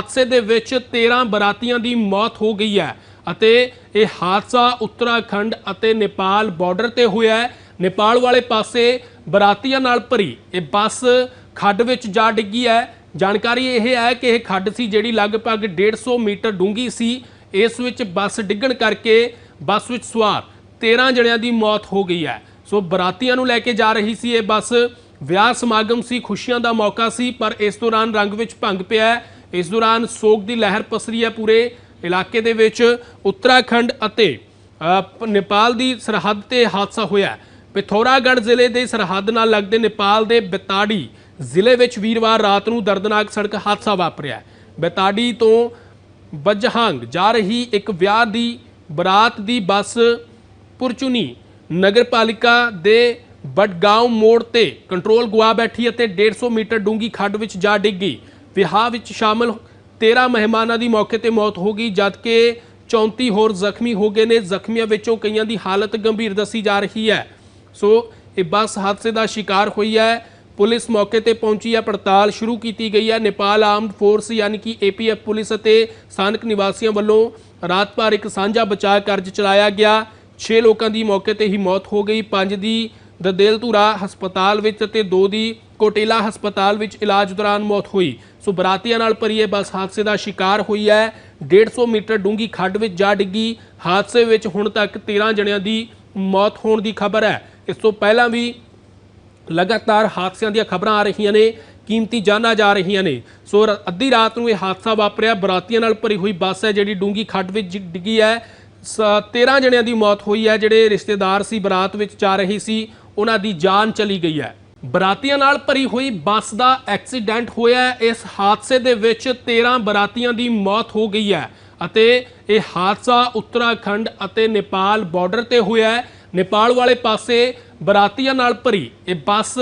ਹਾਦਸੇ ਦੇ ਵਿੱਚ 13 ਬਰਾਤੀਆਂ ਦੀ ਮੌਤ ਹੋ ਗਈ ਹੈ ਅਤੇ ਇਹ ਹਾਦਸਾ ਉੱਤਰਾਖੰਡ ਅਤੇ ਨੇਪਾਲ ਬਾਰਡਰ ਤੇ ਹੋਇਆ ਹੈ। ਨੇਪਾਲ ਵਾਲੇ ਪਾਸੇ ਬਰਾਤੀਆਂ ਨਾਲ ਭਰੀ ਇਹ ਬੱਸ ਖੱਡ ਵਿੱਚ ਜਾ ਡਿੱਗੀ ਹੈ। ਜਾਣਕਾਰੀ ਇਹ ਹੈ ਕਿ ਇਹ ਖੱਡ ਸੀ ਜਿਹੜੀ ਲਗਭਗ 150 ਮੀਟਰ ਡੂੰਘੀ ਸੀ। ਇਸ ਵਿੱਚ ਬੱਸ ਡਿੱਗਣ ਕਰਕੇ ਬੱਸ ਵਿੱਚ ਸਵਾਰ 13 ਜਣਿਆਂ ਦੀ ਮੌਤ ਹੋ ਗਈ ਹੈ। ਸੋ ਬਰਾਤੀਆਂ ਨੂੰ ਲੈ ਕੇ ਜਾ ਰਹੀ ਸੀ ਇਹ ਬੱਸ। ਵਿਆਹ ਸਮਾਗਮ ਸੀ, ਖੁਸ਼ੀਆਂ ਦਾ ਮੌਕਾ ਸੀ, ਪਰ ਇਸ ਦੌਰਾਨ ਰੰਗ ਵਿੱਚ ਭੰਗ ਪਿਆ ਹੈ। ਇਸ ਦੌਰਾਨ ਸੋਗ ਦੀ ਲਹਿਰ ਪਸਰੀ ਹੈ ਪੂਰੇ ਇਲਾਕੇ ਦੇ ਵਿੱਚ। ਉੱਤਰਾਖੰਡ ਅਤੇ ਨੇਪਾਲ ਦੀ ਸਰਹੱਦ ਤੇ ਹਾਦਸਾ ਹੋਇਆ ਪਿਥੌਰਾਗੜ੍ਹ ਜ਼ਿਲ੍ਹੇ ਦੇ ਸਰਹੱਦ ਨਾਲ ਲੱਗਦੇ ਨੇਪਾਲ ਦੇ ਬੇਤਾੜੀ ਜ਼ਿਲ੍ਹੇ ਵਿੱਚ ਵੀਰਵਾਰ ਰਾਤ ਨੂੰ ਦਰਦਨਾਕ ਸੜਕ ਹਾਦਸਾ ਵਾਪਰਿਆ ਹੈ। ਬੇਤਾੜੀ ਤੋਂ ਬਜਹੰਗ ਜਾ ਰਹੀ ਇੱਕ ਵਿਆਹ ਦੀ ਬਰਾਤ ਦੀ ਬੱਸ ਪੁਰਚੁਨੀ ਨਗਰਪਾਲਿਕਾ ਦੇ ਬਟਗਾਉਂ ਮੋੜ ਤੇ ਕੰਟਰੋਲ ਗੁਆ ਬੈਠੀ ਅਤੇ 150 ਮੀਟਰ ਡੂੰਗੀ ਖੱਡ ਵਿੱਚ ਜਾ ਡਿੱਗੀ ਵਿਆਹ ਵਿੱਚ ਸ਼ਾਮਲ 13 ਮਹਿਮਾਨਾਂ ਦੀ ਮੌਕੇ ਤੇ ਮੌਤ ਹੋ ਗਈ ਜਦਕਿ 34 ਹੋਰ ਜ਼ਖਮੀ ਹੋ ਗਏ ਨੇ। ਜ਼ਖਮੀਆਂ ਵਿੱਚੋਂ ਕਈਆਂ ਦੀ ਹਾਲਤ ਗੰਭੀਰ ਦੱਸੀ ਜਾ ਰਹੀ ਹੈ। ਸੋ ਇਹ ਬੱਸ ਹਾਦਸੇ ਦਾ ਸ਼ਿਕਾਰ ਹੋਈ ਹੈ। ਪੁਲਿਸ ਮੌਕੇ ਤੇ ਪਹੁੰਚੀ ਹੈ। ਪੜਤਾਲ ਸ਼ੁਰੂ ਕੀਤੀ ਗਈ ਹੈ। ਨੇਪਾਲ ਆਰਮਡ ਫੋਰਸ ਯਾਨੀ ਕਿ ਏਪੀਐਫ ਪੁਲਿਸ ਅਤੇ ਸਥਾਨਕ ਨਿਵਾਸੀਆਂ ਵੱਲੋਂ ਰਾਤ ਭਰ ਇੱਕ ਸਾਂਝਾ ਬਚਾਅ ਕਾਰਜ ਚਲਾਇਆ ਗਿਆ। 6 ਲੋਕਾਂ ਦੀ ਮੌਕੇ ਤੇ ਹੀ ਮੌਤ ਹੋ ਗਈ। 5 ਦੀ ਦਦੇਲਧੂਰਾ ਹਸਪਤਾਲ ਵਿੱਚ ਅਤੇ 2 ਦੀ ਕੋਟੇਲਾ ਹਸਪਤਾਲ ਵਿੱਚ ਇਲਾਜ ਦੌਰਾਨ ਮੌਤ ਹੋਈ। ਸੋ ਬਰਾਤੀਆਂ ਨਾਲ ਭਰੀ ਇਹ ਬੱਸ ਹਾਦਸੇ ਦਾ ਸ਼ਿਕਾਰ ਹੋਈ ਹੈ। 150 ਮੀਟਰ ਡੂੰਗੀ ਖੱਡ ਵਿੱਚ ਜਾ ਡਿੱਗੀ। ਹਾਦਸੇ ਵਿੱਚ ਹੁਣ ਤੱਕ 13 ਜਣਿਆਂ ਦੀ ਮੌਤ ਹੋਣ ਦੀ ਖਬਰ ਹੈ। ਇਸ ਤੋਂ ਪਹਿਲਾਂ ਵੀ ਲਗਾਤਾਰ ਹਾਦਸਿਆਂ ਦੀਆਂ ਖਬਰਾਂ ਆ ਰਹੀਆਂ ਨੇ, ਕੀਮਤੀ ਜਾਨਾਂ ਜਾ ਰਹੀਆਂ ਨੇ। ਸੋ ਰ- ਅੱਧੀ ਰਾਤ ਨੂੰ ਇਹ ਹਾਦਸਾ ਵਾਪਰਿਆ। ਬਰਾਤੀਆਂ ਨਾਲ ਭਰੀ ਹੋਈ ਬੱਸ ਹੈ ਜਿਹੜੀ ਡੂੰਗੀ ਖੱਡ ਵਿੱਚ ਡਿੱਗੀ ਹੈ। ਸ- 13 ਜਣਿਆਂ ਦੀ ਮੌਤ ਹੋਈ ਹੈ। ਜਿਹੜੇ ਰਿਸ਼ਤੇਦਾਰ ਸੀ, ਬਰਾਤ ਵਿੱਚ ਜਾ ਰਹੀ ਸੀ, ਉਹਨਾਂ ਦੀ ਜਾਨ ਚਲੀ ਗਈ ਹੈ। ਬਰਾਤੀਆਂ ਨਾਲ ਭਰੀ ਹੋਈ ਬੱਸ ਦਾ ਐਕਸੀਡੈਂਟ ਹੋਇਆ ਇਸ ਹਾਦਸੇ ਦੇ ਵਿੱਚ 13 ਬਰਾਤੀਆਂ ਦੀ ਮੌਤ ਹੋ ਗਈ ਹੈ ਅਤੇ ਇਹ ਹਾਦਸਾ ਉੱਤਰਾਖੰਡ ਅਤੇ ਨੇਪਾਲ ਬਾਰਡਰ ਤੇ ਹੋਇਆ ਹੈ। ਨੇਪਾਲ ਵਾਲੇ ਪਾਸੇ ਬਰਾਤੀਆਂ ਨਾਲ ਭਰੀ ਇਹ ਬੱਸ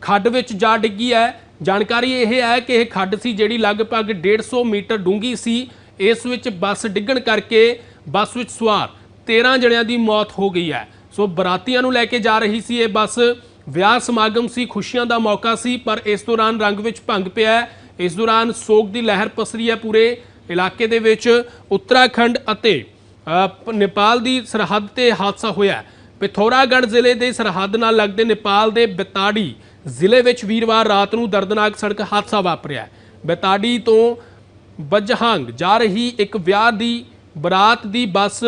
ਖੱਡ ਵਿੱਚ ਜਾ ਡਿੱਗੀ ਹੈ। ਜਾਣਕਾਰੀ ਇਹ ਹੈ ਕਿ ਇਹ ਖੱਡ ਸੀ ਜਿਹੜੀ ਲਗਭਗ 150 ਮੀਟਰ ਡੂੰਘੀ ਸੀ। ਇਸ ਵਿੱਚ ਬੱਸ ਡਿੱਗਣ ਕਰਕੇ ਬੱਸ ਵਿੱਚ ਸਵਾਰ 13 ਜਣਿਆਂ ਦੀ ਮੌਤ ਹੋ ਗਈ ਹੈ। ਸੋ ਬਰਾਤੀਆਂ ਨੂੰ ਲੈ ਕੇ ਜਾ ਰਹੀ ਸੀ ਇਹ ਬੱਸ। ਵਿਆਹ ਸਮਾਗਮ ਸੀ, ਖੁਸ਼ੀਆਂ ਦਾ ਮੌਕਾ ਸੀ, ਪਰ ਇਸ ਦੌਰਾਨ ਰੰਗ ਵਿੱਚ ਭੰਗ ਪਿਆ ਇਸ ਦੌਰਾਨ ਸੋਗ ਦੀ ਲਹਿਰ ਪਸਰੀ ਹੈ ਪੂਰੇ ਇਲਾਕੇ ਦੇ ਵਿੱਚ। ਉੱਤਰਾਖੰਡ ਅਤੇ ਨੇਪਾਲ ਦੀ ਸਰਹੱਦ ਤੇ ਹਾਦਸਾ ਹੋਇਆ ਪਿਥੌਰਾਗੜ੍ਹ ਜ਼ਿਲ੍ਹੇ ਦੇ ਸਰਹੱਦ ਨਾਲ ਲੱਗਦੇ ਨੇਪਾਲ ਦੇ ਬੇਤਾੜੀ ਜ਼ਿਲ੍ਹੇ ਵਿੱਚ ਵੀਰਵਾਰ ਰਾਤ ਨੂੰ ਦਰਦਨਾਕ ਸੜਕ ਹਾਦਸਾ ਵਾਪਰਿਆ ਹੈ। ਬੇਤਾੜੀ ਤੋਂ ਬਜਹੰਗ ਜਾ ਰਹੀ ਇੱਕ ਵਿਆਹ ਦੀ ਬਰਾਤ ਦੀ ਬੱਸ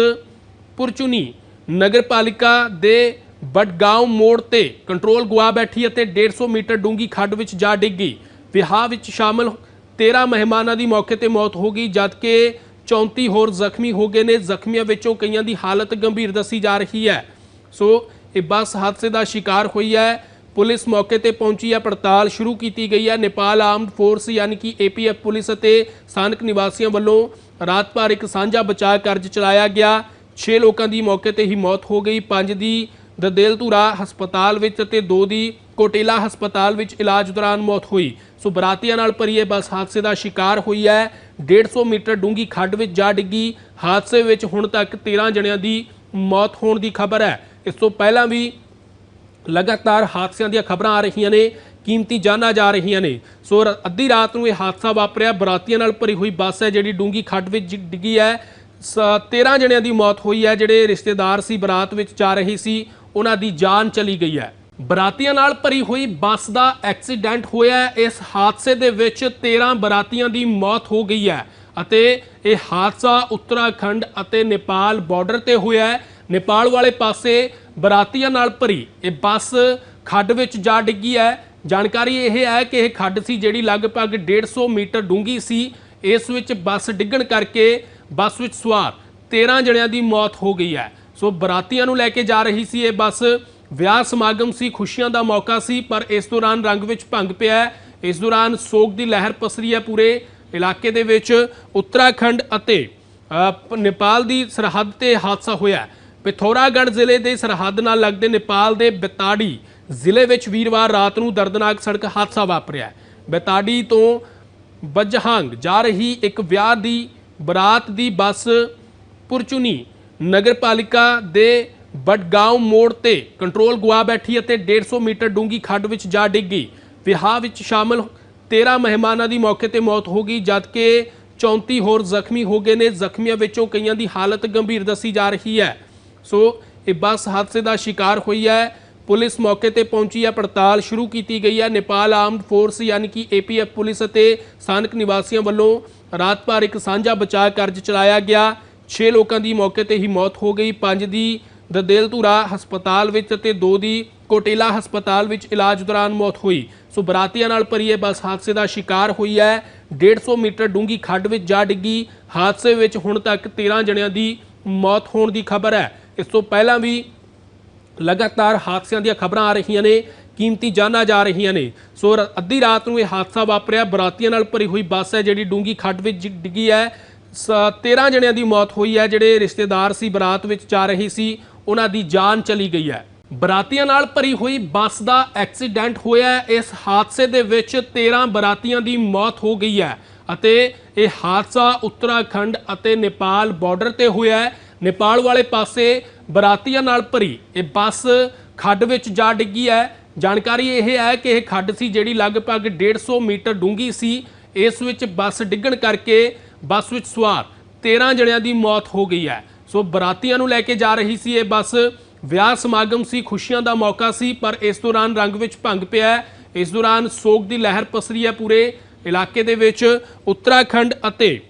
ਪੁਰਚੁਨੀ ਨਗਰਪਾਲਿਕਾ ਦੇ ਬਟਗਾਉਂ ਮੋੜ ਤੇ ਕੰਟਰੋਲ ਗੁਆ ਬੈਠੀ ਅਤੇ 150 ਮੀਟਰ ਡੂੰਗੀ ਖੱਡ ਵਿੱਚ ਜਾ ਡਿੱਗੀ। ਵਿਆਹ ਵਿੱਚ ਸ਼ਾਮਲ 13 ਮਹਿਮਾਨਾਂ ਦੀ ਮੌਕੇ ਤੇ ਮੌਤ ਹੋ ਗਈ, ਜਦਕਿ 34 ਹੋਰ ਜ਼ਖਮੀ ਹੋ ਗਏ ਨੇ। ਜ਼ਖਮੀਆਂ ਵਿੱਚੋਂ ਕਈਆਂ ਦੀ ਹਾਲਤ ਗੰਭੀਰ ਦੱਸੀ ਜਾ ਰਹੀ ਹੈ। ਸੋ ਇਹ ਬੱਸ ਹਾਦਸੇ ਦਾ ਸ਼ਿਕਾਰ ਹੋਈ ਹੈ। ਪੁਲਿਸ ਮੌਕੇ ਤੇ ਪਹੁੰਚੀ ਹੈ, ਪੜਤਾਲ ਸ਼ੁਰੂ ਕੀਤੀ ਗਈ ਹੈ। ਨੇਪਾਲ ਆਰਮਡ ਫੋਰਸ ਯਾਨੀ ਕਿ ਏਪੀਐਫ ਪੁਲਿਸ ਅਤੇ ਸਥਾਨਕ ਨਿਵਾਸੀਆਂ ਵੱਲੋਂ ਰਾਤ ਭਰ ਇੱਕ ਸਾਂਝਾ ਬਚਾਅ ਕਾਰਜ ਚਲਾਇਆ ਗਿਆ। 6 ਲੋਕਾਂ ਦੀ ਮੌਕੇ ਤੇ ਹੀ ਮੌਤ ਹੋ ਗਈ। 5 ਦੀ ਦਦੇਲਧੂਰਾ ਹਸਪਤਾਲ ਵਿੱਚ ਅਤੇ ਦੋ ਦੀ ਕੋਟੇਲਾ ਹਸਪਤਾਲ ਵਿੱਚ ਇਲਾਜ ਦੌਰਾਨ ਮੌਤ ਹੋਈ। ਸੋ ਬਰਾਤੀਆਂ ਨਾਲ ਭਰੀ ਇਹ ਬੱਸ ਹਾਦਸੇ ਦਾ ਸ਼ਿਕਾਰ ਹੋਈ ਹੈ। 150 ਮੀਟਰ ਡੂੰਗੀ ਖੱਡ ਵਿੱਚ ਜਾ ਡਿੱਗੀ। ਹਾਦਸੇ ਵਿੱਚ ਹੁਣ ਤੱਕ 13 ਜਣਿਆਂ ਦੀ ਮੌਤ ਹੋਣ ਦੀ ਖਬਰ ਹੈ। ਇਸ ਤੋਂ ਪਹਿਲਾਂ ਵੀ ਲਗਾਤਾਰ ਹਾਦਸਿਆਂ ਦੀਆਂ ਖਬਰਾਂ ਆ ਰਹੀਆਂ ਨੇ, ਕੀਮਤੀ ਜਾਨਾਂ ਜਾ ਰਹੀਆਂ ਨੇ। ਸੋ ਅੱਧੀ ਰਾਤ ਨੂੰ ਇਹ ਹਾਦਸਾ ਵਾਪਰਿਆ। ਬਰਾਤੀਆਂ ਨਾਲ ਭਰੀ ਹੋਈ ਬੱਸ ਹੈ, ਜਿਹੜੀ ਡੂੰਗੀ ਖੱਡ ਵਿੱਚ ਡਿ- ਡਿੱਗੀ ਹੈ। ਸ- 13 ਜਣਿਆਂ ਦੀ ਮੌਤ ਹੋਈ ਹੈ, ਜਿਹੜੇ ਰਿਸ਼ਤੇਦਾਰ ਸੀ, ਬਰਾਤ ਵਿੱਚ ਜਾ ਰਹੀ ਸੀ। ਉਹਨਾਂ ਦੀ ਜਾਨ ਚਲੀ ਗਈ ਹੈ। ਬਰਾਤੀਆਂ ਨਾਲ ਭਰੀ ਹੋਈ ਬੱਸ ਦਾ ਐਕਸੀਡੈਂਟ ਹੋਇਆ ਇਸ ਹਾਦਸੇ ਦੇ ਵਿੱਚ 13 ਬਰਾਤੀਆਂ ਦੀ ਮੌਤ ਹੋ ਗਈ ਹੈ ਅਤੇ ਇਹ ਹਾਦਸਾ ਉੱਤਰਾਖੰਡ ਅਤੇ ਨੇਪਾਲ ਬਾਰਡਰ ਤੇ ਹੋਇਆ ਨੇਪਾਲ ਵਾਲੇ ਪਾਸੇ ਬਰਾਤੀਆਂ ਨਾਲ ਭਰੀ ਇਹ ਬੱਸ ਖੱਡ ਵਿੱਚ ਜਾ ਡਿੱਗੀ ਹੈ। ਜਾਣਕਾਰੀ ਇਹ ਹੈ ਕਿ ਇਹ ਖੱਡ ਸੀ ਜਿਹੜੀ ਲਗਭਗ 150 ਮੀਟਰ ਡੂੰਘੀ ਸੀ। ਇਸ ਵਿੱਚ ਬੱਸ ਡਿੱਗਣ ਕਰਕੇ ਬੱਸ ਵਿੱਚ ਸਵਾਰ 13 ਜਣਿਆਂ ਦੀ ਮੌਤ ਹੋ ਗਈ ਹੈ। ਸੋ ਬਰਾਤੀਆਂ ਨੂੰ ਲੈ ਕੇ ਜਾ ਰਹੀ ਸੀ ਇਹ ਬੱਸ ਵਿਆਹ ਸਮਾਗਮ ਸੀ, ਖੁਸ਼ੀਆਂ ਦਾ ਮੌਕਾ ਸੀ, ਪਰ ਇਸ ਦੌਰਾਨ ਰੰਗ ਵਿੱਚ ਭੰਗ ਪਿਆ ਇਸ ਦੌਰਾਨ ਸੋਗ ਦੀ ਲਹਿਰ ਪਸਰੀ ਹੈ ਪੂਰੇ ਇਲਾਕੇ ਦੇ ਵਿੱਚ ਉੱਤਰਾਖੰਡ ਅਤੇ ਨੇਪਾਲ ਦੀ ਸਰਹੱਦ ਤੇ ਹਾਦਸਾ ਹੋਇਆ ਹੈ। ਪਿਥੌਰਾਗੜ੍ਹ ਜ਼ਿਲ੍ਹੇ ਦੇ ਸਰਹੱਦ ਨਾਲ ਲੱਗਦੇ ਨੇਪਾਲ ਦੇ ਬੇਤਾੜੀ ਜ਼ਿਲ੍ਹੇ ਵਿੱਚ ਵੀਰਵਾਰ ਰਾਤ ਨੂੰ ਦਰਦਨਾਕ ਸੜਕ ਹਾਦਸਾ ਵਾਪਰਿਆ ਹੈ। ਬੇਤਾੜੀ ਤੋਂ ਬਜਹੰਗ ਜਾ ਰਹੀ ਇੱਕ ਵਿਆਹ ਦੀ ਬਰਾਤ ਦੀ ਬੱਸ ਪੁਰਚੁਨੀ ਨਗਰਪਾਲਿਕਾ ਦੇ ਬਟਗਾਉਂ ਮੋੜ ਤੇ ਕੰਟਰੋਲ ਗੁਆ ਬੈਠੀ ਅਤੇ 150 ਮੀਟਰ ਡੂੰਗੀ ਖੱਡ ਵਿੱਚ ਜਾ ਡਿੱਗ। ਗਈ ਵਿਆਹ ਵਿੱਚ ਸ਼ਾਮਲ 13 ਮਹਿਮਾਨਾਂ ਦੀ ਮੌਕੇ ਤੇ ਮੌਤ ਹੋ ਗਈ ਜਦਕਿ 34 ਹੋਰ ਜ਼ਖਮੀ ਹੋ ਗਏ ਨੇ। ਜ਼ਖਮੀਆਂ ਵਿੱਚੋਂ ਕਈਆਂ ਦੀ ਹਾਲਤ ਗੰਭੀਰ ਦੱਸੀ ਜਾ ਰਹੀ ਹੈ। ਸੋ ਇਹ ਬੱਸ ਹਾਦਸੇ ਦਾ ਸ਼ਿਕਾਰ ਹੋਈ ਹੈ। ਪੁਲਿਸ ਮੌਕੇ ਤੇ ਪਹੁੰਚੀ ਹੈ, ਪੜਤਾਲ ਸ਼ੁਰੂ ਕੀਤੀ ਗਈ ਹੈ। ਨੇਪਾਲ ਆਰਮਡ ਫੋਰਸ ਯਾਨੀ ਕਿ ਏਪੀਐਫ ਪੁਲਿਸ ਅਤੇ ਸਥਾਨਕ ਨਿਵਾਸੀਆਂ ਵੱਲੋਂ ਰਾਤ ਭਰ ਇੱਕ ਸਾਂਝਾ ਬਚਾਅ ਕਾਰਜ ਚਲਾਇਆ ਗਿਆ। 6 ਲੋਕਾਂ ਦੀ ਮੌਕੇ ਤੇ ਹੀ ਮੌਤ ਹੋ ਗਈ। 5 ਦੀ ਦਦੇਲਧੂਰਾ ਹਸਪਤਾਲ ਵਿੱਚ ਅਤੇ 2 ਦੀ ਕੋਟੇਲਾ ਹਸਪਤਾਲ ਵਿੱਚ ਇਲਾਜ ਦੌਰਾਨ ਮੌਤ ਹੋਈ। ਸੋ ਬਰਾਤੀਆਂ ਨਾਲ ਭਰੀ ਇਹ ਬੱਸ ਹਾਦਸੇ ਦਾ ਸ਼ਿਕਾਰ ਹੋਈ ਹੈ। 150 ਮੀਟਰ ਡੂੰਗੀ ਖੱਡ ਵਿੱਚ ਜਾ ਡਿੱਗੀ। ਹਾਦਸੇ ਵਿੱਚ ਹੁਣ ਤੱਕ 13 ਜਣਿਆਂ ਦੀ ਮੌਤ ਹੋਣ ਦੀ ਖਬਰ ਹੈ। ਇਸ ਤੋਂ ਪਹਿਲਾਂ ਵੀ ਲਗਾਤਾਰ ਹਾਦਸਿਆਂ ਦੀਆਂ ਖਬਰਾਂ ਆ ਰਹੀਆਂ ਨੇ, ਕੀਮਤੀ ਜਾਨਾਂ ਜਾ ਰਹੀਆਂ ਨੇ। ਸੋ ਰ- ਅੱਧੀ ਰਾਤ ਨੂੰ ਇਹ ਹਾਦਸਾ ਵਾਪਰਿਆ। ਬਰਾਤੀਆਂ ਨਾਲ ਭਰੀ ਹੋਈ ਬੱਸ ਹੈ ਜਿਹੜੀ ਡੂੰਗੀ ਖੱਡ ਵਿੱਚ ਡਿੱਗੀ ਹੈ। 13 ਜਣਿਆਂ ਦੀ ਮੌਤ ਹੋਈ ਹੈ, ਜਿਹੜੇ ਰਿਸ਼ਤੇਦਾਰ ਸੀ, ਬਰਾਤ ਵਿੱਚ ਜਾ ਰਹੀ ਸੀ, ਉਹਨਾਂ ਦੀ ਜਾਨ ਚਲੀ ਗਈ ਹੈ। ਬਰਾਤੀਆਂ ਨਾਲ ਭਰੀ ਹੋਈ ਬੱਸ ਦਾ ਐਕਸੀਡੈਂਟ ਹੋਇਆ ਇਸ ਹਾਦਸੇ ਦੇ ਵਿੱਚ 13 ਬਰਾਤੀਆਂ ਦੀ ਮੌਤ ਹੋ ਗਈ ਹੈ ਅਤੇ ਇਹ ਹਾਦਸਾ ਉੱਤਰਾਖੰਡ ਅਤੇ ਨੇਪਾਲ ਬਾਰਡਰ ਤੇ ਹੋਇਆ ਨੇਪਾਲ ਵਾਲੇ ਪਾਸੇ ਬਰਾਤੀਆਂ ਨਾਲ ਭਰੀ ਇਹ ਬੱਸ ਖੱਡ ਵਿੱਚ ਜਾ ਡਿੱਗੀ ਹੈ। ਜਾਣਕਾਰੀ ਇਹ ਹੈ ਕਿ ਇਹ ਖੱਡ ਸੀ, ਜਿਹੜੀ ਲਗਭਗ 150 ਮੀਟਰ ਡੂੰਘੀ ਸੀ। ਇਸ ਵਿੱਚ ਬੱਸ ਡਿੱਗਣ ਕਰਕੇ ਬੱਸ ਵਿੱਚ ਸਵਾਰ 13 ਜਣਿਆਂ ਦੀ ਮੌਤ ਹੋ ਗਈ ਹੈ। ਸੋ ਬਰਾਤੀਆਂ ਨੂੰ ਲੈ ਕੇ ਜਾ ਰਹੀ ਸੀ ਇਹ ਬੱਸ। ਵਿਆਹ ਸਮਾਗਮ ਸੀ, ਖੁਸ਼ੀਆਂ ਦਾ ਮੌਕਾ ਸੀ, ਪਰ ਇਸ ਦੌਰਾਨ ਰੰਗ ਵਿੱਚ ਭੰਗ ਪਿਆ ਇਸ ਦੌਰਾਨ ਸੋਗ ਦੀ ਲਹਿਰ ਪਸਰੀ ਹੈ ਪੂਰੇ ਇਲਾਕੇ ਦੇ ਵਿੱਚ। ਉੱਤਰਾਖੰਡ ਅਤੇ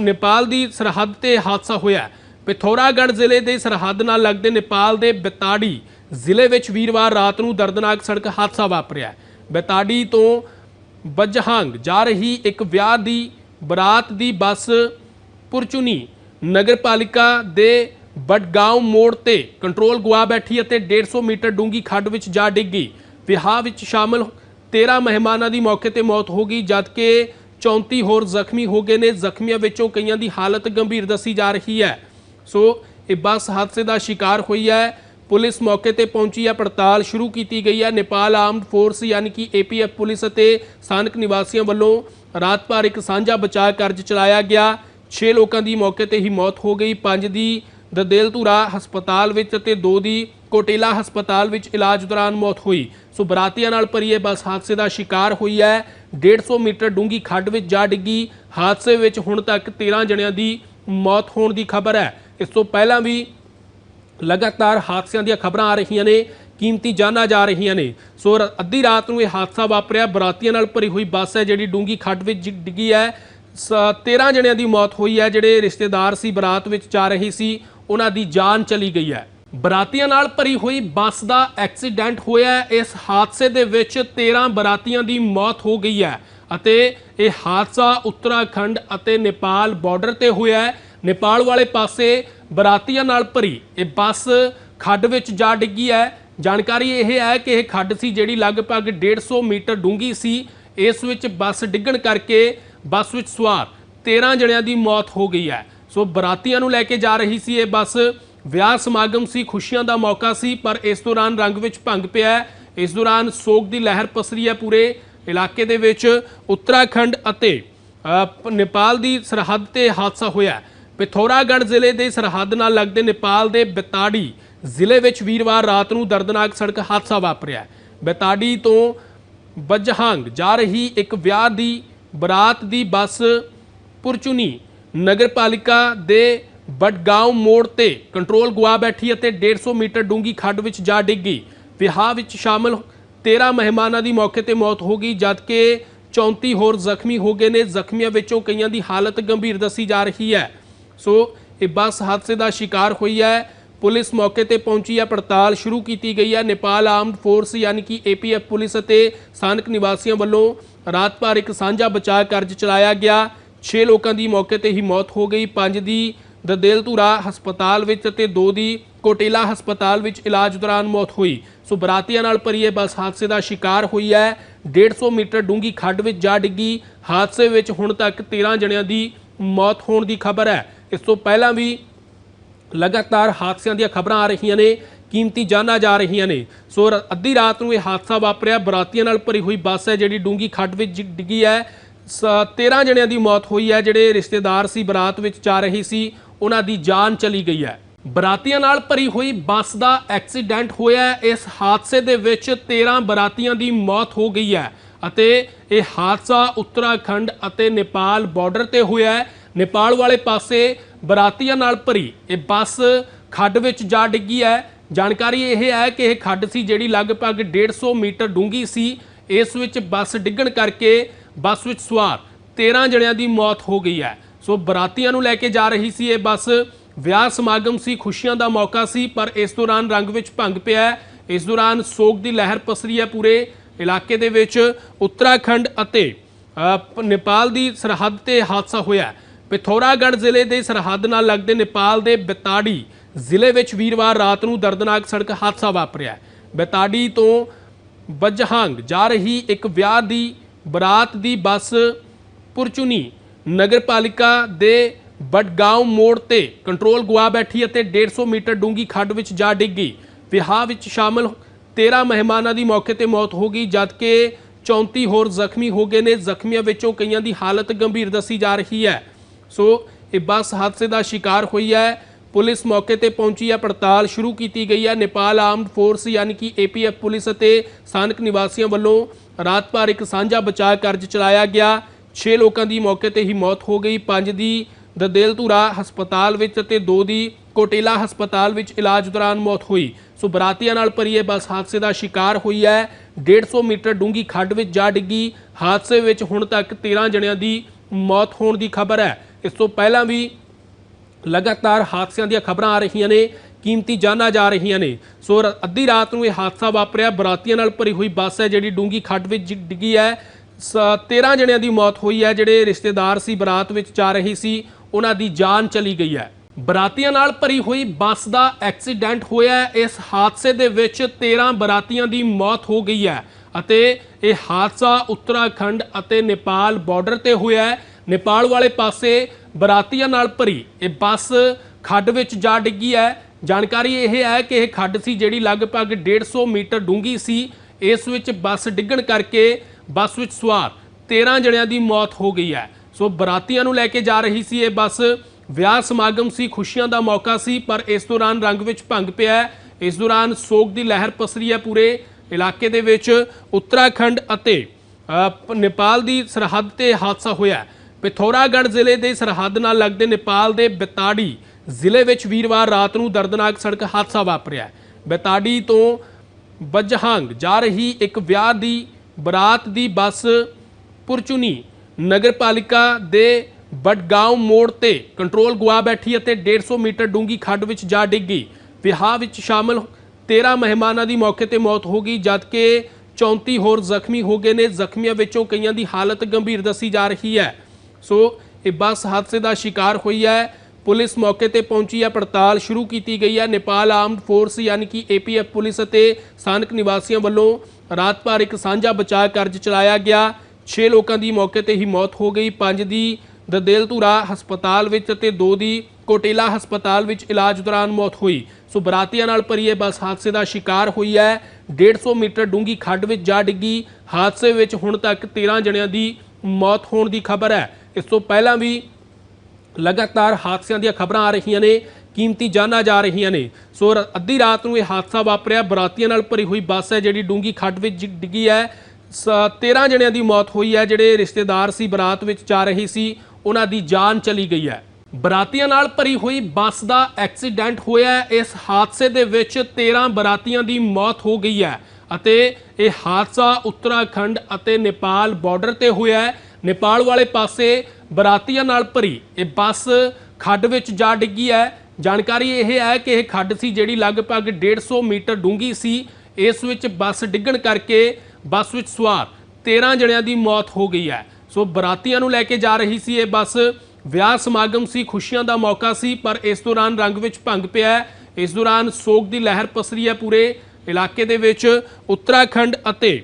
ਨੇਪਾਲ ਦੀ ਸਰਹੱਦ ਤੇ ਹਾਦਸਾ ਹੋਇਆ ਪਿਥੌਰਾਗੜ੍ਹ ਜ਼ਿਲ੍ਹੇ ਦੇ ਸਰਹੱਦ ਨਾਲ ਲੱਗਦੇ ਨੇਪਾਲ ਦੇ ਬੇਤਾੜੀ ਜ਼ਿਲ੍ਹੇ ਵਿੱਚ ਵੀਰਵਾਰ ਰਾਤ ਨੂੰ ਦਰਦਨਾਕ ਸੜਕ ਹਾਦਸਾ ਵਾਪਰਿਆ ਹੈ। ਬੇਤਾੜੀ ਤੋਂ ਬਜਹੰਗ ਜਾ ਰਹੀ ਇੱਕ ਵਿਆਹ ਦੀ ਬਰਾਤ ਦੀ ਬੱਸ ਪੁਰਚੁਨੀ ਨਗਰ ਪਾਲਿਕਾ ਦੇ ਬਟਗਾਉਂ ਮੋੜ ਤੇ ਕੰਟਰੋਲ ਗੁਆ ਬੈਠੀ ਅਤੇ 150 ਮੀਟਰ ਡੂੰਗੀ ਖੱਡ ਵਿੱਚ ਜਾ ਡਿੱਗ ਗਈ। ਵਿਆਹ ਵਿੱਚ ਸ਼ਾਮਲ 13 ਮਹਿਮਾਨਾਂ ਦੀ ਮੌਕੇ ਤੇ ਮੌਤ ਹੋ ਗਈ, ਜਦਕਿ 34 ਹੋਰ ਜ਼ਖਮੀ ਹੋ ਗਏ ਨੇ। ਜ਼ਖਮੀਆਂ ਵਿੱਚੋਂ ਕਈਆਂ ਦੀ ਹਾਲਤ ਗੰਭੀਰ ਦੱਸੀ ਜਾ ਰਹੀ ਹੈ। ਸੋ ਇਹ ਬੱਸ ਹਾਦਸੇ ਦਾ ਸ਼ਿਕਾਰ ਹੋਈ ਹੈ। ਪੁਲਿਸ ਮੌਕੇ ਤੇ ਪਹੁੰਚੀ ਹੈ ਪੜਤਾਲ ਸ਼ੁਰੂ ਕੀਤੀ ਗਈ ਹੈ ਨੇਪਾਲ ਆਰਮਡ ਫੋਰਸ ਯਾਨੀ ਕਿ ਏਪੀਐਫ ਪੁਲਿਸ ਅਤੇ ਸਥਾਨਕ ਨਿਵਾਸੀਆਂ ਵੱਲੋਂ ਰਾਤ ਭਰ ਇੱਕ ਸਾਂਝਾ ਬਚਾਅ ਕਾਰਜ ਚਲਾਇਆ ਗਿਆ। 6 ਲੋਕਾਂ ਦੀ ਮੌਕੇ ਤੇ ਹੀ ਮੌਤ ਹੋ ਗਈ। 5 ਦੀ ਦਦੇਲਧੁਰਾ ਹਸਪਤਾਲ ਵਿੱਚ ਅਤੇ 2 ਦੀ ਕੋਟੇਲਾ ਹਸਪਤਾਲ ਵਿੱਚ ਇਲਾਜ ਦੌਰਾਨ ਮੌਤ ਹੋਈ। ਸੋ ਬਰਾਤੀਆਂ ਨਾਲ ਭਰੀ ਇਹ ਬੱਸ ਹਾਦਸੇ ਦਾ ਸ਼ਿਕਾਰ ਹੋਈ ਹੈ। 150 ਮੀਟਰ ਡੂੰਗੀ ਖੱਡ ਵਿੱਚ ਜਾ ਡਿੱਗੀ। ਹਾਦਸੇ ਵਿੱਚ ਹੁਣ ਤੱਕ 13 ਜਣਿਆਂ ਦੀ ਮੌਤ ਹੋਣ ਦੀ ਖਬਰ ਹੈ। ਇਸ ਤੋਂ ਪਹਿਲਾਂ ਵੀ ਲਗਾਤਾਰ ਹਾਦਸਿਆਂ ਦੀਆਂ ਖਬਰਾਂ ਆ ਰਹੀਆਂ ਨੇ, ਕੀਮਤੀ ਜਾਨਾਂ ਜਾ ਰਹੀਆਂ ਨੇ। ਸੋ ਰ- ਅੱਧੀ ਰਾਤ ਨੂੰ ਇਹ ਹਾਦਸਾ ਵਾਪਰਿਆ। ਬਰਾਤੀਆਂ ਨਾਲ ਭਰੀ ਹੋਈ ਬੱਸ ਹੈ, ਜਿਹੜੀ ਡੂੰਗੀ ਖੱਡ ਵਿੱਚ ਡਿੱਗੀ ਹੈ। ਸ- 13 ਜਣਿਆਂ ਦੀ ਮੌਤ ਹੋਈ ਹੈ, ਜਿਹੜੇ ਰਿਸ਼ਤੇਦਾਰ ਸੀ, ਬਰਾਤ ਵਿੱਚ ਜਾ ਰਹੀ ਸੀ। ਉਹਨਾਂ ਦੀ ਜਾਨ ਚਲੀ ਗਈ ਹੈ। ਬਰਾਤੀਆਂ ਨਾਲ ਭਰੀ ਹੋਈ ਬੱਸ ਦਾ ਐਕਸੀਡੈਂਟ ਹੋਇਆ ਇਸ ਹਾਦਸੇ ਦੇ ਵਿੱਚ 13 ਬਰਾਤੀਆਂ ਦੀ ਮੌਤ ਹੋ ਗਈ ਹੈ ਅਤੇ ਇਹ ਹਾਦਸਾ ਉੱਤਰਾਖੰਡ ਅਤੇ ਨੇਪਾਲ ਬਾਰਡਰ ਤੇ ਹੋਇਆ ਨੇਪਾਲ ਵਾਲੇ ਪਾਸੇ ਬਰਾਤੀਆਂ ਨਾਲ ਭਰੀ। ਇਹ ਬੱਸ ਖੱਡ ਵਿੱਚ ਜਾ ਡਿੱਗੀ ਹੈ। ਜਾਣਕਾਰੀ ਇਹ ਹੈ ਕਿ ਇਹ ਖੱਡ ਸੀ ਜਿਹੜੀ ਲਗਭਗ 150 ਮੀਟਰ ਡੂੰਘੀ ਸੀ। ਇਸ ਵਿੱਚ ਬੱਸ ਡਿੱਗਣ ਕਰਕੇ ਬੱਸ ਵਿੱਚ ਸਵਾਰ 13 ਜਣਿਆਂ ਦੀ ਮੌਤ ਹੋ ਗਈ ਹੈ। ਸੋ ਬਰਾਤੀਆਂ ਨੂੰ ਲੈ ਕੇ ਜਾ ਰਹੀ ਸੀ ਇਹ ਬੱਸ। ਵਿਆਹ ਸਮਾਗਮ ਸੀ, ਖੁਸ਼ੀਆਂ ਦਾ ਮੌਕਾ ਸੀ, ਪਰ ਇਸ ਦੌਰਾਨ ਰੰਗ ਵਿੱਚ ਭੰਗ ਪਿਆ ਇਸ ਦੌਰਾਨ ਸੋਗ ਦੀ ਲਹਿਰ ਪਸਰੀ ਹੈ ਪੂਰੇ ਇਲਾਕੇ ਦੇ ਵਿੱਚ। ਉੱਤਰਾਖੰਡ ਅਤੇ ਨੇਪਾਲ ਦੀ ਸਰਹੱਦ ਤੇ ਹਾਦਸਾ ਹੋਇਆ ਪਿਥੌਰਾਗੜ੍ਹ ਜ਼ਿਲ੍ਹੇ ਦੇ ਸਰਹੱਦ ਨਾਲ ਲੱਗਦੇ ਨੇਪਾਲ ਦੇ ਬੇਤਾੜੀ ਜ਼ਿਲ੍ਹੇ ਵਿੱਚ ਵੀਰਵਾਰ ਰਾਤ ਨੂੰ ਦਰਦਨਾਕ ਸੜਕ ਹਾਦਸਾ ਵਾਪਰਿਆ। ਹੈ। ਬੇਤਾੜੀ ਤੋਂ ਬਜਹੰਗ ਜਾ ਰਹੀ ਇੱਕ ਵਿਆਹ ਦੀ ਬਰਾਤ ਦੀ ਬੱਸ ਪੁਰਚੁਨੀ ਨਗਰਪਾਲਿਕਾ ਦੇ ਬਟਗਾਉਂ ਮੋੜ ਤੇ ਕੰਟਰੋਲ ਗੁਆ ਬੈਠੀ ਅਤੇ 150 ਮੀਟਰ ਡੂੰਗੀ ਖੱਡ ਵਿੱਚ ਜਾ ਡਿੱਗੀ ਵਿਆਹ ਵਿੱਚ ਸ਼ਾਮਲ 13 ਮਹਿਮਾਨਾਂ ਦੀ ਮੌਕੇ ਤੇ ਮੌਤ ਹੋ ਗਈ, ਜਦਕਿ 34 ਹੋਰ ਜ਼ਖਮੀ ਹੋ ਗਏ ਨੇ। ਜ਼ਖਮੀਆਂ ਵਿੱਚੋਂ ਕਈਆਂ ਦੀ ਹਾਲਤ ਗੰਭੀਰ ਦੱਸੀ ਜਾ ਰਹੀ ਹੈ। ਸੋ ਇਹ ਬੱਸ ਹਾਦਸੇ ਦਾ ਸ਼ਿਕਾਰ ਹੋਈ ਹੈ। ਪੁਲਿਸ ਮੌਕੇ ਤੇ ਪਹੁੰਚੀ ਹੈ, ਪੜਤਾਲ ਸ਼ੁਰੂ ਕੀਤੀ ਗਈ ਹੈ। ਨੇਪਾਲ ਆਰਮਡ ਫੋਰਸ ਯਾਨੀ ਕਿ ਏਪੀਐਫ ਪੁਲਿਸ ਅਤੇ ਸਥਾਨਕ ਨਿਵਾਸੀਆਂ ਵੱਲੋਂ ਰਾਤ ਭਰ ਇੱਕ ਸਾਂਝਾ ਬਚਾਅ ਕਾਰਜ ਚਲਾਇਆ ਗਿਆ। 6 ਲੋਕਾਂ ਦੀ ਮੌਕੇ ਤੇ ਹੀ ਮੌਤ ਹੋ ਗਈ। 5 ਦੀ ਦਦੇਲਧੂਰਾ ਹਸਪਤਾਲ ਵਿੱਚ ਅਤੇ 2 ਦੀ ਕੋਟੇਲਾ ਹਸਪਤਾਲ ਵਿੱਚ ਇਲਾਜ ਦੌਰਾਨ ਮੌਤ ਹੋਈ। ਸੋ ਬਰਾਤੀਆਂ ਨਾਲ ਭਰੀ ਇਹ ਬੱਸ ਹਾਦਸੇ ਦਾ ਸ਼ਿਕਾਰ ਹੋਈ ਹੈ। 150 ਮੀਟਰ ਡੂੰਗੀ ਖੱਡ ਵਿੱਚ ਜਾ ਡਿੱਗੀ। ਹਾਦਸੇ ਵਿੱਚ ਹੁਣ ਤੱਕ 13 ਜਣਿਆਂ ਦੀ ਮੌਤ ਹੋਣ ਦੀ ਖਬਰ ਹੈ। ਇਸ ਤੋਂ ਪਹਿਲਾਂ ਵੀ ਲਗਾਤਾਰ ਹਾਦਸਿਆਂ ਦੀਆਂ ਖਬਰਾਂ ਆ ਰਹੀਆਂ ਨੇ, ਕੀਮਤੀ ਜਾਨਾਂ ਜਾ ਰਹੀਆਂ ਨੇ। ਸੋ ਅੱਧੀ ਰਾਤ ਨੂੰ ਇਹ ਹਾਦਸਾ ਵਾਪਰਿਆ। ਬਰਾਤੀਆਂ ਨਾਲ ਭਰੀ ਹੋਈ ਬੱਸ ਹੈ, ਜਿਹੜੀ ਡੂੰਗੀ ਖੱਡ ਵਿੱਚ ਡਿੱਗੀ ਹੈ। ਸ- 13 ਜਣਿਆਂ ਦੀ ਮੌਤ ਹੋਈ ਹੈ, ਜਿਹੜੇ ਰਿਸ਼ਤੇਦਾਰ ਸੀ, ਬਰਾਤ ਵਿੱਚ ਜਾ ਰਹੀ ਸੀ। ਉਹਨਾਂ ਦੀ ਜਾਨ ਚਲੀ ਗਈ ਹੈ। ਬਰਾਤੀਆਂ ਨਾਲ ਭਰੀ ਹੋਈ ਬੱਸ ਦਾ ਐਕਸੀਡੈਂਟ ਹੋਇਆ ਇਸ ਹਾਦਸੇ ਦੇ ਵਿੱਚ 13 ਬਰਾਤੀਆਂ ਦੀ ਮੌਤ ਹੋ ਗਈ ਹੈ ਅਤੇ ਇਹ ਹਾਦਸਾ ਉੱਤਰਾਖੰਡ ਅਤੇ ਨੇਪਾਲ ਬਾਰਡਰ ਤੇ ਹੋਇਆ ਹੈ। ਨੇਪਾਲ ਵਾਲੇ ਪਾਸੇ ਬਰਾਤੀਆਂ ਨਾਲ ਭਰੀ। ਇਹ ਬੱਸ ਖੱਡ ਵਿੱਚ ਜਾ ਡਿੱਗੀ ਹੈ। ਜਾਣਕਾਰੀ ਇਹ ਹੈ ਕਿ ਇਹ ਖੱਡ ਸੀ ਜਿਹੜੀ ਲਗਭਗ 150 ਮੀਟਰ ਡੂੰਘੀ ਸੀ। ਇਸ ਵਿੱਚ ਬੱਸ ਡਿੱਗਣ ਕਰਕੇ ਬੱਸ ਵਿੱਚ ਸਵਾਰ 13 ਜਣਿਆਂ ਦੀ ਮੌਤ ਹੋ ਗਈ ਹੈ। ਸੋ ਬਰਾਤੀਆਂ ਨੂੰ ਲੈ ਕੇ ਜਾ ਰਹੀ ਸੀ ਇਹ ਬੱਸ। ਵਿਆਹ ਸਮਾਗਮ ਸੀ, ਖੁਸ਼ੀਆਂ ਦਾ ਮੌਕਾ ਸੀ, ਪਰ ਇਸ ਦੌਰਾਨ ਰੰਗ ਵਿੱਚ ਭੰਗ ਪਿਆ ਇਸ ਦੌਰਾਨ ਸੋਗ ਦੀ ਲਹਿਰ ਪਸਰੀ ਹੈ ਪੂਰੇ ਇਲਾਕੇ ਦੇ ਵਿੱਚ। ਉੱਤਰਾਖੰਡ ਅਤੇ ਨੇਪਾਲ ਦੀ ਸਰਹੱਦ ਤੇ ਹਾਦਸਾ ਹੋਇਆ ਪਿਥੌਰਾਗੜ੍ਹ ਜ਼ਿਲ੍ਹੇ ਦੇ ਸਰਹੱਦ ਨਾਲ ਲੱਗਦੇ ਨੇਪਾਲ ਦੇ ਬਤਾੜੀ ਜ਼ਿਲ੍ਹੇ ਵਿੱਚ ਵੀਰਵਾਰ ਰਾਤ ਨੂੰ ਦਰਦਨਾਕ ਸੜਕ ਹਾਦਸਾ ਵਾਪਰਿਆ ਹੈ। ਬਤਾੜੀ ਤੋਂ ਬਜਹੰਗ ਜਾ ਰਹੀ ਇੱਕ ਵਿਆਹ ਦੀ ਬਰਾਤ ਦੀ ਬੱਸ ਪੁਰਚੁਨੀ ਨਗਰਪਾਲਿਕਾ ਦੇ ਬਟਗਾਉਂ ਮੋੜ ਤੇ ਕੰਟਰੋਲ ਗੁਆ ਬੈਠੀ ਅਤੇ 150 ਮੀਟਰ ਡੂੰਗੀ ਖੱਡ ਵਿੱਚ ਜਾ ਡਿੱਗੀ ਵਿਆਹ ਵਿੱਚ ਸ਼ਾਮਲ 13 ਮਹਿਮਾਨਾਂ ਦੀ ਮੌਕੇ ਤੇ ਮੌਤ ਹੋ ਗਈ, ਜਦਕਿ 34 ਹੋਰ ਜ਼ਖਮੀ ਹੋ ਗਏ ਨੇ। ਜ਼ਖਮੀਆਂ ਵਿੱਚੋਂ ਕਈਆਂ ਦੀ ਹਾਲਤ ਗੰਭੀਰ ਦੱਸੀ ਜਾ ਰਹੀ ਹੈ। ਸੋ ਇਹ ਬੱਸ ਹਾਦਸੇ ਦਾ ਸ਼ਿਕਾਰ ਹੋਈ ਹੈ। ਪੁਲਿਸ ਮੌਕੇ ਤੇ ਪਹੁੰਚੀ ਹੈ, ਪੜਤਾਲ ਸ਼ੁਰੂ ਕੀਤੀ ਗਈ ਹੈ। ਨੇਪਾਲ ਆਰਮਡ ਫੋਰਸ ਯਾਨੀ ਕਿ ਏਪੀਐਫ ਪੁਲਿਸ ਅਤੇ ਸਥਾਨਕ ਨਿਵਾਸੀਆਂ ਵੱਲੋਂ ਰਾਤ ਭਰ ਇੱਕ ਸਾਂਝਾ ਬਚਾਅ ਕਾਰਜ ਚਲਾਇਆ ਗਿਆ। 6 ਲੋਕਾਂ ਦੀ ਮੌਕੇ ਤੇ ਹੀ ਮੌਤ ਹੋ ਗਈ। 5 ਦੀ ਦਦੇਲਧੁਰਾ ਹਸਪਤਾਲ ਵਿੱਚ ਅਤੇ 2 ਦੀ ਕੋਟੇਲਾ ਹਸਪਤਾਲ ਵਿੱਚ ਇਲਾਜ ਦੌਰਾਨ ਮੌਤ ਹੋਈ। ਸੋ ਬਰਾਤੀਆਂ ਨਾਲ ਭਰੀ ਇਹ ਬੱਸ ਹਾਦਸੇ ਦਾ ਸ਼ਿਕਾਰ ਹੋਈ ਹੈ। 150 ਮੀਟਰ ਡੂੰਗੀ ਖੱਡ ਵਿੱਚ ਜਾ ਡਿੱਗੀ। ਹਾਦਸੇ ਵਿੱਚ ਹੁਣ ਤੱਕ 13 ਜਣਿਆਂ ਦੀ ਮੌਤ ਹੋਣ ਦੀ ਖਬਰ ਹੈ। ਇਸ ਤੋਂ ਪਹਿਲਾਂ ਵੀ ਲਗਾਤਾਰ ਹਾਦਸਿਆਂ ਦੀਆਂ ਖਬਰਾਂ ਆ ਰਹੀਆਂ ਨੇ, ਕੀਮਤੀ ਜਾਨਾਂ ਜਾ ਰਹੀਆਂ ਨੇ। ਸੋ ਅੱਧੀ ਰਾਤ ਨੂੰ ਇਹ ਹਾਦਸਾ ਵਾਪਰਿਆ। ਬਰਾਤੀਆਂ ਨਾਲ ਭਰੀ ਹੋਈ ਬੱਸ ਹੈ, ਜਿਹੜੀ ਡੂੰਗੀ ਖੱਡ ਵਿੱਚ ਡਿੱਗੀ ਹੈ। ਸ- 13 ਜਣਿਆਂ ਦੀ ਮੌਤ ਹੋਈ ਹੈ, ਜਿਹੜੇ ਰਿਸ਼ਤੇਦਾਰ ਸੀ, ਬਰਾਤ ਵਿੱਚ ਜਾ ਰਹੀ ਸੀ, ਉਹਨਾਂ ਦੀ ਜਾਨ ਚਲੀ ਗਈ ਹੈ। ਬਰਾਤੀਆਂ ਨਾਲ ਭਰੀ ਹੋਈ ਬੱਸ ਦਾ ਐਕਸੀਡੈਂਟ ਹੋਇਆ ਇਸ ਹਾਦਸੇ ਦੇ ਵਿੱਚ 13 ਬਰਾਤੀਆਂ ਦੀ ਮੌਤ ਹੋ ਗਈ ਹੈ। ਅਤੇ ਇਹ ਹਾਦਸਾ ਉੱਤਰਾਖੰਡ ਅਤੇ ਨੇਪਾਲ ਬਾਰਡਰ ਤੇ ਹੋਇਆ ਹੈ। ਨੇਪਾਲ ਵਾਲੇ ਪਾਸੇ ਬਰਾਤੀਆਂ ਨਾਲ ਭਰੀ ਇਹ ਬੱਸ ਖੱਡ ਵਿੱਚ ਜਾ ਡਿੱਗੀ ਹੈ। ਜਾਣਕਾਰੀ ਇਹ ਹੈ ਕਿ ਇਹ ਖੱਡ ਸੀ ਜਿਹੜੀ ਲਗਭਗ 150 ਮੀਟਰ ਡੂੰਘੀ ਸੀ। ਇਸ ਵਿੱਚ ਬੱਸ ਡਿੱਗਣ ਕਰਕੇ ਬੱਸ ਵਿੱਚ ਸਵਾਰ 13 ਜਣਿਆਂ ਦੀ ਮੌਤ ਹੋ ਗਈ ਹੈ। ਸੋ ਬਰਾਤੀਆਂ ਨੂੰ ਲੈ ਕੇ ਜਾ ਰਹੀ ਸੀ ਇਹ ਬੱਸ। ਵਿਆਹ ਸਮਾਗਮ ਸੀ, ਖੁਸ਼ੀਆਂ ਦਾ ਮੌਕਾ ਸੀ, ਪਰ ਇਸ ਦੌਰਾਨ ਰੰਗ ਵਿੱਚ ਭੰਗ ਪਿਆ ਇਸ ਦੌਰਾਨ ਸੋਗ ਦੀ ਲਹਿਰ ਪਸਰੀ ਹੈ ਪੂਰੇ। ਇਲਾਕੇ ਦੇ ਵਿੱਚ ਉੱਤਰਾਖੰਡ ਅਤੇ ਨੇਪਾਲ ਦੀ ਸਰਹੱਦ ਤੇ ਹਾਦਸਾ ਹੋਇਆ ਪਿਥੌਰਾਗੜ੍ਹ ਜ਼ਿਲ੍ਹੇ ਦੇ ਸਰਹੱਦ ਨਾਲ ਲੱਗਦੇ ਨੇਪਾਲ ਦੇ ਬਤਾੜੀ ਜ਼ਿਲ੍ਹੇ ਵਿੱਚ ਵੀਰਵਾਰ ਰਾਤ ਨੂੰ ਦਰਦਨਾਕ ਸੜਕ ਹਾਦਸਾ ਵਾਪਰਿਆ ਹੈ। ਬਤਾੜੀ ਤੋਂ ਬਜਹੰਗ ਜਾ ਰਹੀ ਇੱਕ ਵਿਆਹ ਦੀ ਬਰਾਤ ਦੀ ਬੱਸ ਪੁਰਚੁਨੀ ਨਗਰਪਾਲਿਕਾ ਦੇ ਬਟਗਾਉਂ ਮੋੜ ਤੇ ਕੰਟਰੋਲ ਗੁਆ ਬੈਠੀ ਅਤੇ 150 ਮੀਟਰ ਡੂੰਗੀ ਖੱਡ ਵਿੱਚ ਜਾ ਡਿੱਗੀ ਵਿਆਹ ਵਿੱਚ ਸ਼ਾਮਲ 13 ਮਹਿਮਾਨਾਂ ਦੀ ਮੌਕੇ ਤੇ ਮੌਤ ਹੋ ਗਈ ਜਦਕਿ 34 ਹੋਰ ਜ਼ਖਮੀ ਹੋ ਗਏ ਨੇ। ਜ਼ਖਮੀਆਂ ਵਿੱਚੋਂ ਕਈਆਂ ਦੀ ਹਾਲਤ ਗੰਭੀਰ ਦੱਸੀ ਜਾ ਰਹੀ ਹੈ। ਸੋ ਇਹ ਬੱਸ ਹਾਦਸੇ ਦਾ ਸ਼ਿਕਾਰ ਹੋਈ ਹੈ। ਪੁਲਿਸ ਮੌਕੇ ਤੇ ਪਹੁੰਚੀ ਹੈ, ਪੜਤਾਲ ਸ਼ੁਰੂ ਕੀਤੀ ਗਈ ਹੈ। ਨੇਪਾਲ ਆਰਮਡ ਫੋਰਸ ਯਾਨੀ ਕਿ ਏਪੀਐਫ ਪੁਲਿਸ ਅਤੇ ਸਥਾਨਕ ਨਿਵਾਸੀਆਂ ਵੱਲੋਂ ਰਾਤ ਭਰ ਇੱਕ ਸਾਂਝਾ ਬਚਾਅ ਕਾਰਜ ਚਲਾਇਆ ਗਿਆ। 6 ਲੋਕਾਂ ਦੀ ਮੌਕੇ ਤੇ ਹੀ ਮੌਤ ਹੋ ਗਈ। 5 ਦੀ ਦਦੇਲ ਧੂਰਾ ਹਸਪਤਾਲ ਵਿੱਚ ਅਤੇ 2 ਦੀ ਕੋਟੇਲਾ ਹਸਪਤਾਲ ਵਿੱਚ ਇਲਾਜ ਦੌਰਾਨ ਮੌਤ ਹੋਈ। ਸੋ ਬਰਾਤੀਆਂ ਨਾਲ ਭਰੀ ਇਹ ਬੱਸ ਹਾਦਸੇ ਦਾ ਸ਼ਿਕਾਰ ਹੋਈ ਹੈ। 150 ਮੀਟਰ ਡੂੰਗੀ ਖੱਡ ਵਿੱਚ ਜਾ ਡਿੱਗੀ। ਹਾਦਸੇ ਵਿੱਚ ਹੁਣ ਤੱਕ 13 ਜਣਿਆਂ ਦੀ ਮੌਤ ਹੋਣ ਦੀ ਖਬਰ ਹੈ। ਇਸ ਤੋਂ ਪਹਿਲਾਂ ਵੀ ਲਗਾਤਾਰ ਹਾਦਸਿਆਂ ਦੀਆਂ ਖਬਰਾਂ ਆ ਰਹੀਆਂ ਨੇ, ਕੀਮਤੀ ਜਾਨਾਂ ਜਾ ਰਹੀਆਂ ਨੇ। ਸੋ ਰ- ਅੱਧੀ ਰਾਤ ਨੂੰ ਇਹ ਹਾਦਸਾ ਵਾਪਰਿਆ। ਬਰਾਤੀਆਂ ਨਾਲ ਭਰੀ ਹੋਈ ਬੱਸ ਹੈ, ਜਿਹੜੀ ਡੂੰਗੀ ਖੱਡ ਵਿੱਚ ਡਿੱਗੀ ਹੈ। ਸ- 13 ਜਣਿਆਂ ਦੀ ਮੌਤ ਹੋਈ ਹੈ, ਜਿਹੜੇ ਰਿਸ਼ਤੇਦਾਰ ਸੀ, ਬਰਾਤ ਵਿੱਚ ਜਾ ਰਹੀ ਸੀ, ਉਹਨਾਂ ਦੀ ਜਾਨ ਚਲੀ ਗਈ ਹੈ। ਬਰਾਤੀਆਂ ਨਾਲ ਭਰੀ ਹੋਈ ਬੱਸ ਦਾ ਐਕਸੀਡੈਂਟ ਹੋਇਆ ਹੈ। ਇਸ ਹਾਦਸੇ ਦੇ ਵਿੱਚ 13 ਬਰਾਤੀਆਂ ਦੀ ਮੌਤ ਹੋ ਗਈ ਹੈ ਅਤੇ ਇਹ ਹਾਦਸਾ ਉੱਤਰਾਖੰਡ ਅਤੇ ਨੇਪਾਲ ਬਾਰਡਰ ਤੇ ਹੋਇਆ ਹੈ। ਨੇਪਾਲ ਵਾਲੇ ਪਾਸੇ ਬਰਾਤੀਆਂ ਨਾਲ ਭਰੀ ਇਹ ਬੱਸ ਖੱਡ ਵਿੱਚ ਜਾ ਡਿੱਗੀ ਹੈ। ਜਾਣਕਾਰੀ ਇਹ ਹੈ ਕਿ ਇਹ ਖੱਡ ਸੀ ਜਿਹੜੀ ਲਗਭਗ 150 ਮੀਟਰ ਡੂੰਘੀ ਸੀ। ਇਸ ਵਿੱਚ ਬੱਸ ਡਿੱਗਣ ਕਰਕੇ ਬੱਸ ਵਿੱਚ ਸਵਾਰ 13 ਜਣਿਆਂ ਦੀ ਮੌਤ ਹੋ ਗਈ ਹੈ। ਸੋ ਬਰਾਤੀਆਂ ਨੂੰ ਲੈ ਕੇ ਜਾ ਰਹੀ ਸੀ ਇਹ ਬੱਸ। ਵਿਆਹ ਸਮਾਗਮ ਸੀ, ਖੁਸ਼ੀਆਂ ਦਾ ਮੌਕਾ ਸੀ, ਪਰ ਇਸ ਦੌਰਾਨ ਰੰਗ ਵਿੱਚ ਭੰਗ ਪਿਆ ਇਸ ਦੌਰਾਨ ਸੋਗ ਦੀ ਲਹਿਰ ਪਸਰੀ ਹੈ ਪੂਰੇ ਇਲਾਕੇ ਦੇ ਵਿੱਚ। ਉੱਤਰਾਖੰਡ ਅਤੇ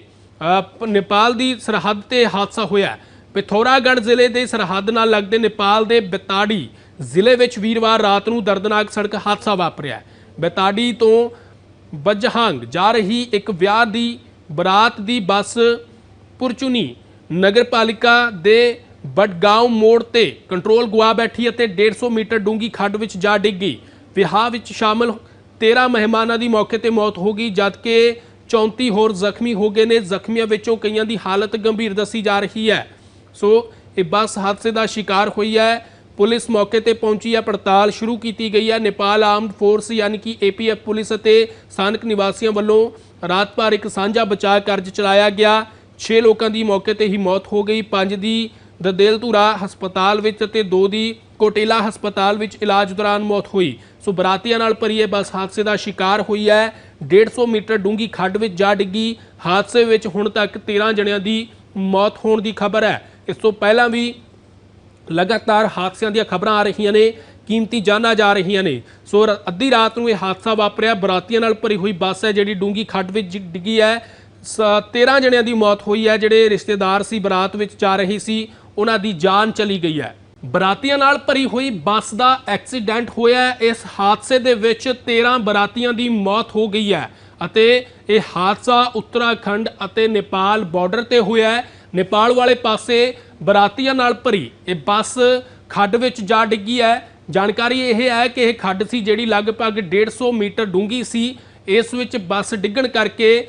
ਨੇਪਾਲ ਦੀ ਸਰਹੱਦ ਤੇ ਹਾਦਸਾ ਹੋਇਆ ਪਿਥੌਰਾਗੜ੍ਹ ਜ਼ਿਲ੍ਹੇ ਦੇ ਸਰਹੱਦ ਨਾਲ ਲੱਗਦੇ ਨੇਪਾਲ ਦੇ ਬਤਾੜੀ ਜ਼ਿਲ੍ਹੇ ਵਿੱਚ ਵੀਰਵਾਰ ਰਾਤ ਨੂੰ ਦਰਦਨਾਕ ਸੜਕ ਹਾਦਸਾ ਵਾਪਰਿਆ ਹੈ। ਬਤਾੜੀ ਤੋਂ ਬਜਹੰਗ ਜਾ ਰਹੀ ਇੱਕ ਵਿਆਹ ਦੀ ਬਰਾਤ ਦੀ ਬੱਸ ਪੁਰਚੁਨੀ ਨਗਰਪਾਲਿਕਾ ਦੇ ਬਟਗਾਉਂ ਮੋੜ ਤੇ ਕੰਟਰੋਲ ਗੁਆ ਬੈਠੀ ਅਤੇ 150 ਮੀਟਰ ਡੂੰਗੀ ਖੱਡ ਵਿੱਚ ਜਾ ਡਿੱਗ। ਗਈ ਵਿਆਹ ਵਿੱਚ ਸ਼ਾਮਲ 13 ਮਹਿਮਾਨਾਂ ਦੀ ਮੌਕੇ ਤੇ ਮੌਤ ਹੋ ਗਈ, ਜਦਕਿ 34 ਹੋਰ ਜ਼ਖਮੀ ਹੋ ਗਏ ਨੇ। ਜ਼ਖਮੀਆਂ ਵਿੱਚੋਂ ਕਈਆਂ ਦੀ ਹਾਲਤ ਗੰਭੀਰ ਦੱਸੀ ਜਾ ਰਹੀ ਹੈ। ਸੋ ਇਹ ਬੱਸ ਹਾਦਸੇ ਦਾ ਸ਼ਿਕਾਰ ਹੋਈ ਹੈ। ਪੁਲਿਸ ਮੌਕੇ ਤੇ ਪਹੁੰਚੀ ਹੈ, ਪੜਤਾਲ ਸ਼ੁਰੂ ਕੀਤੀ ਗਈ ਹੈ। ਨੇਪਾਲ ਆਰਮਡ ਫੋਰਸ ਯਾਨੀ ਕਿ ਏਪੀਐਫ ਪੁਲਿਸ ਅਤੇ ਸਥਾਨਕ ਨਿਵਾਸੀਆਂ ਵੱਲੋਂ ਰਾਤ ਭਰ ਇੱਕ ਸਾਂਝਾ ਬਚਾਅ ਕਾਰਜ ਚਲਾਇਆ ਗਿਆ। 6 ਲੋਕਾਂ ਦੀ ਮੌਕੇ ਤੇ ਹੀ ਮੌਤ ਹੋ ਗਈ। 5 ਦੀ ਦਦੇਲਧੁਰਾ ਹਸਪਤਾਲ ਵਿੱਚ ਅਤੇ ਦੋ ਦੀ ਕੋਟੇਲਾ ਹਸਪਤਾਲ ਵਿੱਚ ਇਲਾਜ ਦੌਰਾਨ ਮੌਤ ਹੋਈ। ਸੋ ਬਰਾਤੀਆਂ ਨਾਲ ਭਰੀ ਇਹ ਬੱਸ ਹਾਦਸੇ ਦਾ ਸ਼ਿਕਾਰ ਹੋਈ ਹੈ। 150 ਮੀਟਰ ਡੂੰਗੀ ਖੱਡ ਵਿੱਚ ਜਾ ਡਿੱਗੀ। ਹਾਦਸੇ ਵਿੱਚ ਹੁਣ ਤੱਕ 13 ਜਣਿਆਂ ਦੀ ਮੌਤ ਹੋਣ ਦੀ ਖਬਰ ਹੈ। ਇਸ ਤੋਂ ਪਹਿਲਾਂ ਵੀ ਲਗਾਤਾਰ ਹਾਦਸਿਆਂ ਦੀਆਂ ਖਬਰਾਂ ਆ ਰਹੀਆਂ ਨੇ, ਕੀਮਤੀ ਜਾਨਾਂ ਜਾ ਰਹੀਆਂ ਨੇ। ਸੋ ਰ- ਅੱਧੀ ਰਾਤ ਨੂੰ ਇਹ ਹਾਦਸਾ ਵਾਪਰਿਆ। ਬਰਾਤੀਆਂ ਨਾਲ ਭਰੀ ਹੋਈ ਬੱਸ ਹੈ ਜਿਹੜੀ ਡੂੰਗੀ ਖੱਡ ਵਿੱਚ ਡਿੱਗੀ ਹੈ। ਸ- 13 ਜਣਿਆਂ ਦੀ ਮੌਤ ਹੋਈ ਹੈ, ਜਿਹੜੇ ਰਿਸ਼ਤੇਦਾਰ ਸੀ, ਬਰਾਤ ਵਿੱਚ ਜਾ ਰਹੀ ਸੀ। ਉਹਨਾਂ ਦੀ ਜਾਨ ਚਲੀ ਗਈ ਹੈ। ਬਰਾਤੀਆਂ ਨਾਲ ਭਰੀ ਹੋਈ ਬੱਸ ਦਾ ਐਕਸੀਡੈਂਟ ਹੋਇਆ ਇਸ ਹਾਦਸੇ ਦੇ ਵਿੱਚ 13 ਬਰਾਤੀਆਂ ਦੀ ਮੌਤ ਹੋ ਗਈ ਹੈ ਅਤੇ ਇਹ ਹਾਦਸਾ ਉੱਤਰਾਖੰਡ ਅਤੇ ਨੇਪਾਲ ਬਾਰਡਰ ਤੇ ਹੋਇਆ ਹੈ। ਨੇਪਾਲ ਵਾਲੇ ਪਾਸੇ ਬਰਾਤੀਆਂ ਨਾਲ ਭਰੀ ਇਹ ਬੱਸ ਖੱਡ ਵਿੱਚ ਜਾ ਡਿੱਗੀ ਹੈ। ਜਾਣਕਾਰੀ ਇਹ ਹੈ ਕਿ ਇਹ ਖੱਡ ਸੀ ਜਿਹੜੀ ਲਗਭਗ 150 ਮੀਟਰ ਡੂੰਘੀ ਸੀ। ਇਸ ਵਿੱਚ ਬੱਸ ਡਿੱਗਣ ਕਰਕੇ